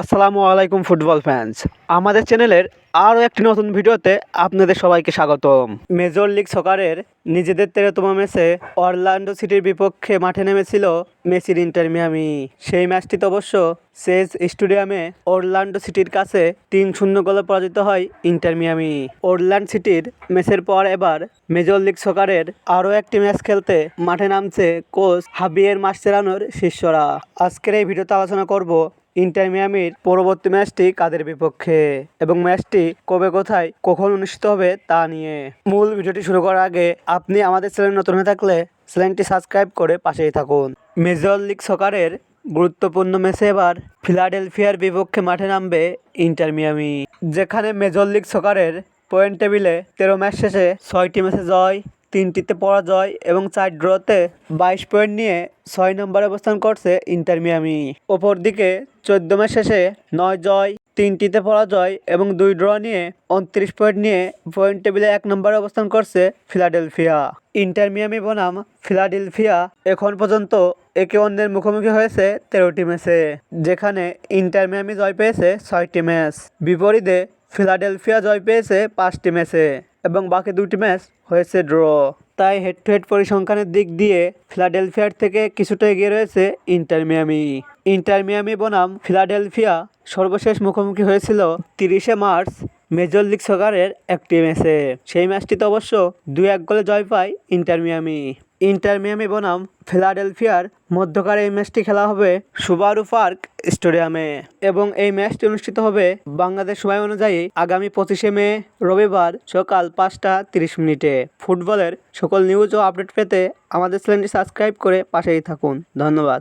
আসসালামু আলাইকুম football fans আমাদের চ্যানেলের আরও একটি নতুন ভিডিওতে আপনাদের সবাইকে স্বাগতম। মেজর লিগ সকারের নিজেদের তেরোতম ম্যাচে অরল্যান্ডো সিটির বিপক্ষে মাঠে নেমেছিল মেসির ইন্টার মিয়ামি। সেই ম্যাচটিতে অবশ্য সেজ স্টেডিয়ামে অরল্যান্ডো সিটির কাছে তিন শূন্য গোলে পরাজিত হয় ইন্টার মিয়ামি। অরল্যান্ড সিটির ম্যাচের পর এবার মেজর লিগ সকারের আরও একটি ম্যাচ খেলতে মাঠে নামছে কোচ হাবিয়ের মাসচেরানোর শিষ্যরা। আজকের এই ভিডিওতে আলোচনা করব ইন্টার মিয়ামির পরবর্তী ম্যাচটি কাদের বিপক্ষে এবং ম্যাচটি কবে কোথায়, কখন অনুষ্ঠিত হবে তা নিয়ে। মূল ভিডিওটি শুরু করার আগে আপনি আমাদের চ্যানেল নতুন হয়ে থাকলে চ্যানেলটি সাবস্ক্রাইব করে পাশেই থাকুন। মেজর লিগ সকারের গুরুত্বপূর্ণ ম্যাচে এবার ফিলাডেলফিয়ার বিপক্ষে মাঠে নামবে ইন্টার মিয়ামি, যেখানে মেজর লিগ সকারের পয়েন্ট টেবিলে তেরো ম্যাচ শেষে ছয়টি ম্যাচে জয় তিনটিতে পরাজয় এবং চার ড্রতে বাইশ পয়েন্ট নিয়ে ছয় নম্বরে অবস্থান করছে ইন্টার মিয়ামি। অপরদিকে চোদ্দ ম্যাচ শেষে নয় জয়, তিনটিতে পরাজয় এবং দুই ড্র নিয়ে উনত্রিশ পয়েন্ট নিয়ে পয়েন্ট টেবিলে এক নম্বরে অবস্থান করছে ফিলাডেলফিয়া। ইন্টার মিয়ামি বনাম ফিলাডেলফিয়া এখন পর্যন্ত একে অন্যের মুখোমুখি হয়েছে তেরোটি ম্যাচে, যেখানে ইন্টার মিয়ামি জয় পেয়েছে ছয়টি ম্যাচ। বিপরীতে ফিলাডেলফিয়া জয় পেয়েছে পাঁচটি ম্যাচে। এবং বাকি দুটি ম্যাচ হয়েছে ড্র। তাই হেড টু হেড পরিসংখ্যানের দিক দিয়ে ফিলাডেলফিয়ার থেকে কিছুটা এগিয়ে রয়েছে ইন্টার মিয়ামি। ইন্টার মিয়ামি বনাম ফিলাডেলফিয়া সর্বশেষ মুখোমুখি হয়েছিল তিরিশে মার্চ মেজর লিগ সকারের একটি ম্যাচে। সেই ম্যাচটিতে অবশ্য দু এক গোলে জয় পায় ইন্টার মিয়ামি। ইন্টার মিয়ামি বনাম ফিলাডেলফিয়ার মধ্যকার এই ম্যাচটি খেলা হবে সুবারু পার্ক স্টেডিয়ামে এবং এই ম্যাচটি অনুষ্ঠিত হবে বাংলাদেশ সময় অনুযায়ী আগামী পঁচিশে মে, রবিবার সকাল পাঁচটা তিরিশ মিনিটে। ফুটবলের সকল নিউজ ও আপডেট পেতে আমাদের চ্যানেলটি সাবস্ক্রাইব করে পাশেই থাকুন। ধন্যবাদ।